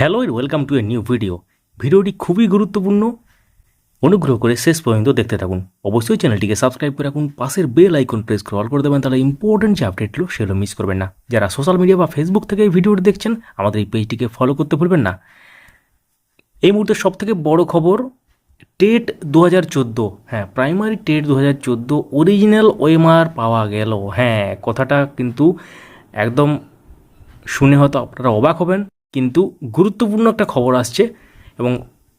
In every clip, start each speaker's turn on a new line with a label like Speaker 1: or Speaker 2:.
Speaker 1: Hello welcome to a new video ভিডিওটি খুবই গুরুত্বপূর্ণ। অনুগ্রহ করে শেষ পর্যন্ত দেখতে থাকুন। অবশ্যই চ্যানেলটিকে সাবস্ক্রাইব করে রাখুন। পাশের বেল আইকন প্রেস করে অল করে দেবেন, তাহলে ইম্পর্টেন্ট যে আপডেটগুলো সেগুলো মিস করবেন না। যারা সোশ্যাল মিডিয়া বা ফেসবুক থেকে এই ভিডিওটি দেখছেন, আমাদের এই পেজটিকে ফলো করতে ভুলবেন না। এই মুহূর্তে সব থেকে বড় খবর, টেট দু হাজার চোদ্দ। হ্যাঁ প্রাইমারি টেট দু হাজার চোদ্দ অরিজিনাল ওয়েমার পাওয়া গেল। হ্যাঁ কথাটা কিন্তু একদম শুনে হয়তো আপনারা অবাক হবেন। কিন্তু গুরুত্বপূর্ণ একটা খবর আসছে এবং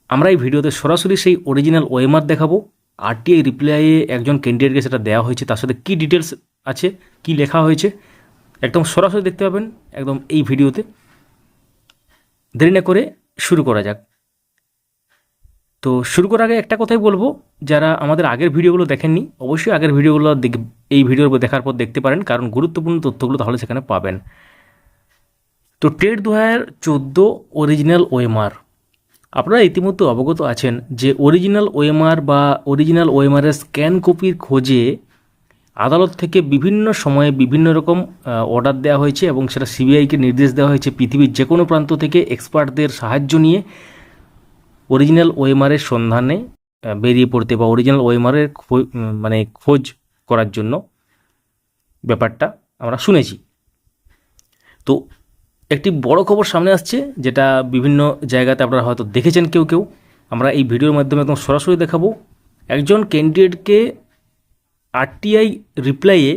Speaker 1: আমরা এই ভিডিওতে সরাসরি সেই অরিজিনাল ওয়েমার দেখাবো। আরটিআই রিপ্লাইয়ে একজন ক্যান্ডিডেটকে সেটা দেওয়া হয়েছে, তার সাথে কী ডিটেলস আছে, কি লেখা হয়েছে, একদম সরাসরি দেখতে পাবেন একদম এই ভিডিওতে। দেরি না করে শুরু করা যাক। তো শুরু করার আগে একটা কথাই বলব, যারা আমাদের আগের ভিডিওগুলো দেখেননি, অবশ্যই আগের ভিডিওগুলো এই ভিডিও দেখার পর দেখতে পারেন, কারণ গুরুত্বপূর্ণ তথ্যগুলো তাহলে সেখানে পাবেন। তো টেট দু হাজার চোদ্দ অরিজিনাল ওয়েমার আপনারা ইতিমধ্যে অবগত আছেন যে অরিজিনাল ওয়েমার বা অরিজিনাল ওয়েমারের স্ক্যান কপির খোঁজে আদালত থেকে বিভিন্ন সময়ে বিভিন্ন রকম অর্ডার দেওয়া হয়েছে এবং সেটা সিবিআইকে নির্দেশ দেওয়া হয়েছে পৃথিবীর যে কোনো প্রান্ত থেকে এক্সপার্টদের সাহায্য নিয়ে অরিজিনাল ওয়েমারের সন্ধানে বেরিয়ে পড়তে বা অরিজিনাল ওয়েমারের খো- মানে খোঁজ করার জন্য ব্যাপারটা আমরা শুনেছি। তো একটি বড় খবর সামনে আসছে, যেটা বিভিন্ন জায়গাতে আপনারা হয়তো দেখেছেন কেউ কেউ। আমরা এই ভিডিওর মাধ্যমে একদম সরাসরি দেখাবো। একজন ক্যান্ডিডেটকে আরটিআই রিপ্লাইয়ে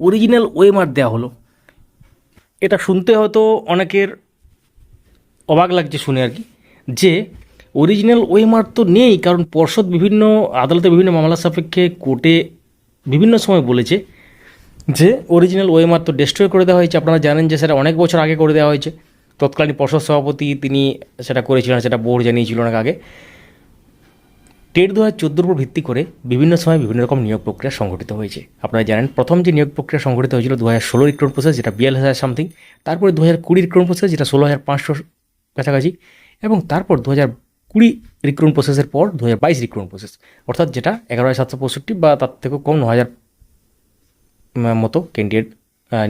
Speaker 1: অরিজিনাল ওয়েমার দেওয়া হলো। এটা শুনতে হয়তো অনেকের অবাক লাগছে শুনে আর কি, যে অরিজিনাল ওয়েমার তো নেই, কারণ পর্ষদ বিভিন্ন, আদালতে বিভিন্ন মামলা সাপেক্ষে কোর্টে বিভিন্ন সময় বলেছে যে অরিজিনাল ওয়েমার তো ডিস্ট্রয় করে দেওয়া হয়েছে। আপনারা জানেন যে সেটা অনেক বছর আগে করে দেওয়া হয়েছে। তৎকালীন পর্ষদ সভাপতি তিনি সেটা করেছিলেন, সেটা বোর্ড জানিয়েছিল অনেক আগে। টেট দু হাজার চোদ্দোর উপর ভিত্তি করে বিভিন্ন সময় বিভিন্ন রকম নিয়োগ প্রক্রিয়া সংঘটিত হয়েছে। আপনারা জানেন, প্রথম যে নিয়োগ প্রক্রিয়া সংঘটিত হয়েছিল দু হাজার ষোলো রিক্রুট প্রসেস যেটা বিয়াল্লিশ হাজার সামথিং তারপরে দু হাজার কুড়ি রিক্রুট প্রসেস যেটা ষোলো হাজার পাঁচশো কাছাকাছি, এবং তারপর দু হাজার কুড়ি রিক্রুট প্রসেসের পর দু হাজার বাইশ রিক্রুট প্রসেস অর্থাৎ যেটা এগারো হাজার সাতশো পঁয়ষট্টি বা তার থেকেও কম ন হাজার মতো ক্যান্ডিডেট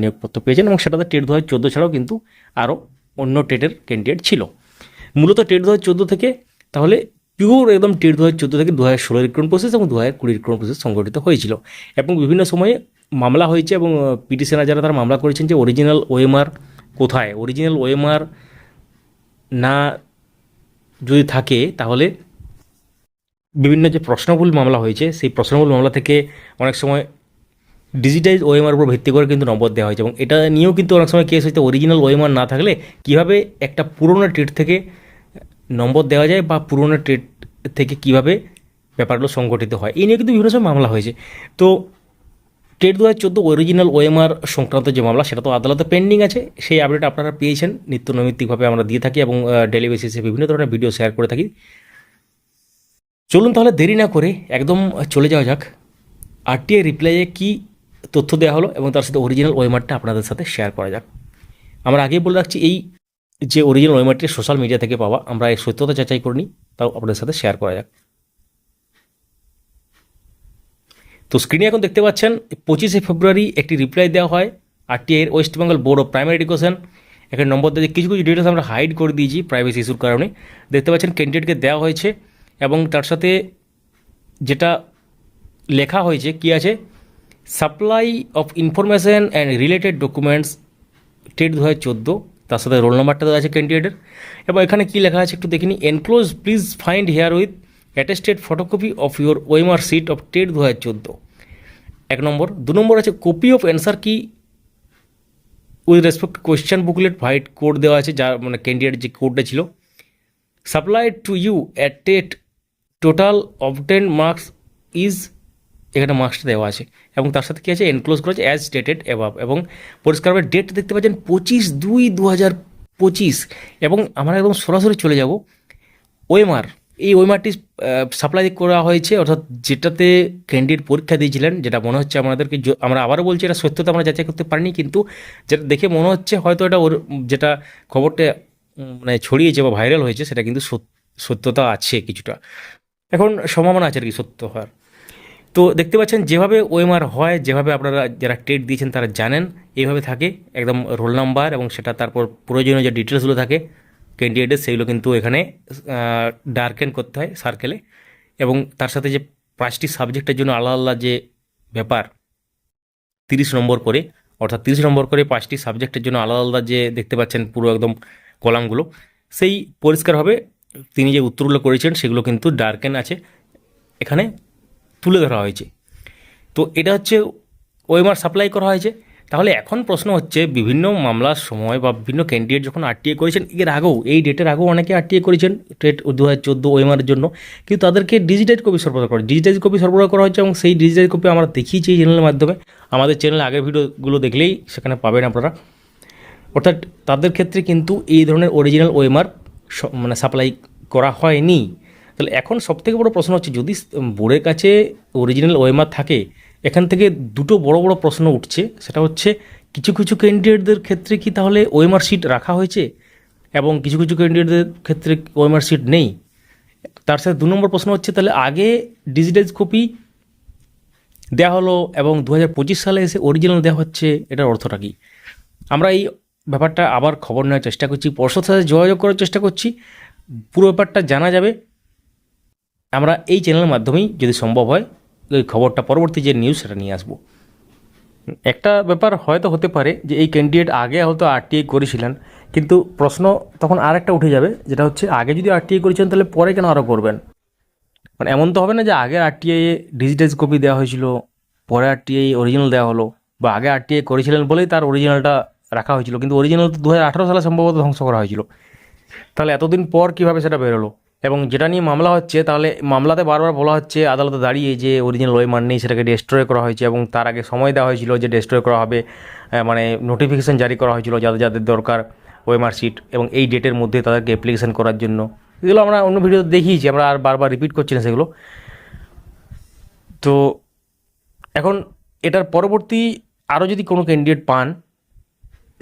Speaker 1: নিয়োগপত্র পেয়েছেন এবং সেটাতে টেট দু হাজার চোদ্দ ছাড়াও কিন্তু আরও অন্য টেটের ক্যান্ডিডেট ছিল। মূলত টেট দু হাজার চোদ্দ থেকে তাহলে পিওর একদম টেট দু হাজার চোদ্দ থেকে দু হাজার ষোলো রিক্রুট প্রসেস এবং দু হাজার কুড়ি রিক্রুট প্রসেস সংগঠিত হয়েছিল এবং বিভিন্ন সময়ে মামলা হয়েছে এবং পিটিশনার যারা তারা মামলা করেছেন যে অরিজিনাল ওএমআর কোথায়? অরিজিনাল ওএমআর না যদি থাকে তাহলে বিভিন্ন যে প্রশ্নবুল মামলা হয়েছে, সেই প্রশ্নবহুল মামলা থেকে অনেক সময় ডিজিটাইজ ওএমআর উপর ভিত্তি করে কিন্তু নম্বর দেওয়া হয়েছে এবং এটা নিয়েও কিন্তু অনেক সময় কেস হয়েছে অরিজিনাল ওএমআর না থাকলে কীভাবে একটা পুরোনো টেট থেকে নম্বর দেওয়া যায় বা পুরোনো টেট থেকে কীভাবে ব্যাপারগুলো সংগঠিত হয়, এই নিয়ে কিন্তু বিভিন্ন সময় মামলা হয়েছে। তো টেট দু হাজার চোদ্দ অরিজিনাল ওএমআর সংক্রান্ত যে মামলা, সেটা তো আদালতে পেন্ডিং আছে। সেই আপডেট আপনারা পেয়েছেন, নিত্য নৈমিত্তিকভাবে আমরা দিয়ে থাকি এবং ডেলি বেসিসে বিভিন্ন ধরনের ভিডিও শেয়ার করে থাকি। চলুন তাহলে দেরি না করে একদম চলে যাওয়া যাক। আরটিআই রিপ্লাইয়ে কী তথ্য দেওয়া হলো এবং তার সাথে অরিজিনাল ওয়েমারটা আপনাদের সাথে শেয়ার করা যাক। আমরা আগেই বলে রাখছি, এই যে অরিজিনাল ওয়েমারটি সোশ্যাল মিডিয়া থেকে পাওয়া, আমরা এই সত্যতা যাচাই করে নিই তাও আপনাদের সাথে শেয়ার করা যাক। তো স্ক্রিনে এখন দেখতে পাচ্ছেন, পঁচিশে ফেব্রুয়ারি একটি রিপ্লাই দেওয়া হয় আরটিআই এর West Bengal board of primary education এখানে নম্বর দিয়ে কিছু কিছু ডিটেলস আমরা হাইড করে দিয়েছি প্রাইভেসি ইস্যুর কারণে। দেখতে পাচ্ছেন ক্যান্ডিডেটকে দেওয়া হয়েছে এবং তার সাথে যেটা লেখা হয়েছে, কি আছে? Supply of information and related documents TET দু হাজার চোদ্দ, তার সাথে রোল নাম্বারটা দেওয়া আছে ক্যান্ডিডেটের। এবং এখানে কী লেখা আছে একটু দেখিনি। Enclose please find herewith attested photocopy of your OMR sheet of TET দু হাজার চোদ্দ। এক নম্বর। দু নম্বর আছে copy of answer key with respect question booklet white code দেওয়া আছে যা মানে ক্যান্ডিডেট যে কোডটা ছিল। Supplied to you at TET total obtain marks is এখানে মার্কসটা দেওয়া আছে। এবং তার সাথে কী আছে? এনক্লোজ করা অ্যাজ ডেটেড অ্যাভাব এবং পরিষ্কারভাবে ডেট দেখতে পাচ্ছেন পঁচিশ দুই দু হাজার পঁচিশ এবং আমরা একদম সরাসরি চলে যাব ওয়েমার এই ওয়েমারটি সাপ্লাই করা হয়েছে, অর্থাৎ যেটাতে ক্যান্ডিডেট পরীক্ষা দিয়েছিলেন, যেটা মনে হচ্ছে আমাদেরকে আমরা আবারও বলছি, এটা সত্যতা আমরা যাচাই করতে পারিনি, কিন্তু যেটা দেখে মনে হচ্ছে হয়তো এটা ওর যেটা খবরটা মানে ছড়িয়েছে বা ভাইরাল হয়েছে, সেটা কিন্তু সত- সত্যতা আছে কিছুটা। এখন সম্ভাবনা আছে আর কি সত্য হওয়ার। তো দেখতে পাচ্ছেন, যেভাবে ওএমআর হয়, যেভাবে আপনারা যারা টেট দিয়েছেন তারা জানেন, এইভাবে থাকে। একদম রোল নাম্বার এবং সেটা তারপর প্রয়োজনীয় যে ডিটেলসগুলো থাকে ক্যান্ডিডেট সেগুলো কিন্তু এখানে ডার্কেন করতে হয় সার্কেলে এবং তার সাথে যে পাঁচটি সাবজেক্টের জন্য আলাদা আলাদা যে ব্যাপার, তিরিশ নম্বর করে, অর্থাৎ তিরিশ নম্বর করে পাঁচটি সাবজেক্টের জন্য আলাদা আলাদা যে দেখতে পাচ্ছেন পুরো একদম কলামগুলো, সেই পরিষ্কারভাবে তিনি যে উত্তরগুলো করেছেন, সেগুলো কিন্তু ডার্কেন আছে। এখানে তুলে ধরা হয়েছে। তো এটা হচ্ছে ওয়েমার সাপ্লাই করা হয়েছে। তাহলে এখন প্রশ্ন হচ্ছে, বিভিন্ন মামলার সময় বা বিভিন্ন ক্যান্ডিডেট যখন আরটিএ করেছেন, এর আগেও, এই ডেটের আগেও অনেকে আরটিএ করেছেন টেট দু হাজার চোদ্দ ওয়েমারের জন্য। কিন্তু তাদেরকে ডিজিটাইজ কপি সরবরাহ করা ডিজিটাইজ কপি সরবরাহ করা হচ্ছে এবং সেই ডিজিটাইজ কপি আমরা দেখিয়েছি এই চ্যানেলের মাধ্যমে। আমাদের চ্যানেলে আগের ভিডিওগুলো দেখলেই সেখানে পাবেন আপনারা। অর্থাৎ তাদের ক্ষেত্রে কিন্তু এই ধরনের অরিজিনাল ওয়েমার মানে সাপ্লাই করা হয়নি। তাহলে এখন সবথেকে বড় প্রশ্ন হচ্ছে, যদি বোর্ডের কাছে অরিজিনাল ওয়েমার থাকে, এখান থেকে দুটো বড় বড় প্রশ্ন উঠছে, সেটা হচ্ছে, কিছু কিছু ক্যান্ডিডেটদের ক্ষেত্রে কি তাহলে ওয়েমার সিট রাখা হয়েছে? এবং কিছু কিছু ক্যান্ডিডেটদের ক্ষেত্রে ওয়েমার সিট নেই। তার সাথে দু নম্বর প্রশ্ন হচ্ছে, তাহলে আগে ডিজিটাইজ কপি দেওয়া হলো এবং দু হাজার পঁচিশ সালে এসে অরিজিনাল দেওয়া হচ্ছে, এটার অর্থটা কী? আমরা এই ব্যাপারটা আবার খবর নেওয়ার চেষ্টা করছি পর্ষদের সাথে যোগাযোগ করার চেষ্টা করছি, পুরো ব্যাপারটা জানা যাবে। আমরা এই চ্যানেলের মাধ্যমেই যদি সম্ভব হয় ওই খবরটা পরবর্তী যে নিউজ সেটা নিয়ে আসব। একটা ব্যাপার হয়তো হতে পারে যে এই ক্যান্ডিডেট আগে হয়তো আরটিআই করেছিলেন, কিন্তু প্রশ্ন তখন আর একটা উঠে যাবে, যেটা হচ্ছে আগে যদি আরটিআই করেছেন তাহলে পরে কেন আরও করবেন? মানে এমন তো হবে না যে আগে আরটিআই ডিজিটাইজ কপি দেওয়া হয়েছিল, পরে আরটিআই অরিজিনাল দেওয়া হলো, বা আগে আরটিআই করেছিলেন বলেই তার অরিজিনালটা রাখা হয়েছিল, কিন্তু অরিজিনাল তো দু হাজার আঠারো সালে সম্ভবত ধ্বংস করা হয়েছিল। তাহলে এতদিন পর কীভাবে সেটা বেরোলো? এবং যেটা নিয়ে মামলা হচ্ছে, তাহলে মামলাতে বারবার বলা হচ্ছে, আদালতে দাঁড়িয়ে যে অরিজিনাল ওয়েমার নেই, সেটাকে ডেস্ট্রয় করা হয়েছে এবং তার আগে সময় দেওয়া হয়েছিল যে ডেস্ট্রয় করা হবে মানে নোটিফিকেশান জারি করা হয়েছিল যাদের যাদের দরকার ওয়েমার শিট এবং এই ডেটের মধ্যে তাদেরকে অ্যাপ্লিকেশান করার জন্য। এগুলো আমরা অন্য ভিডিওতে দেখিয়েছি আমরা আর বারবার রিপিট করছি না সেগুলো। তো এখন এটার পরবর্তী আরও যদি কোনো ক্যান্ডিডেট পান,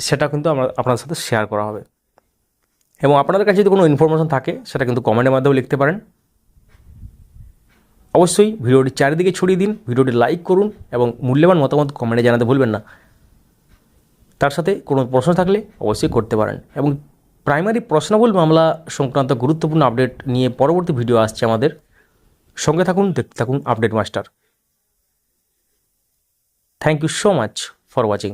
Speaker 1: সেটা কিন্তু আমরা আপনার সাথে শেয়ার করা হবে। এবং আপনাদের কাছে যদি কোনো ইনফরমেশন থাকে, সেটা কিন্তু কমেন্টের মাধ্যমে লিখতে পারেন। অবশ্যই ভিডিওটি চারিদিকে ছড়িয়ে দিন, ভিডিওটি লাইক করুন এবং মূল্যবান মতামত কমেন্টে জানাতে ভুলবেন না। তার সাথে কোনো প্রশ্ন থাকলে অবশ্যই করতে পারেন। এবং প্রাইমারি প্রশ্নাবল মামলা সংক্রান্ত গুরুত্বপূর্ণ আপডেট নিয়ে পরবর্তী ভিডিও আসছে আমাদের। সঙ্গে থাকুন, দেখতে থাকুন update master thank you so much for watching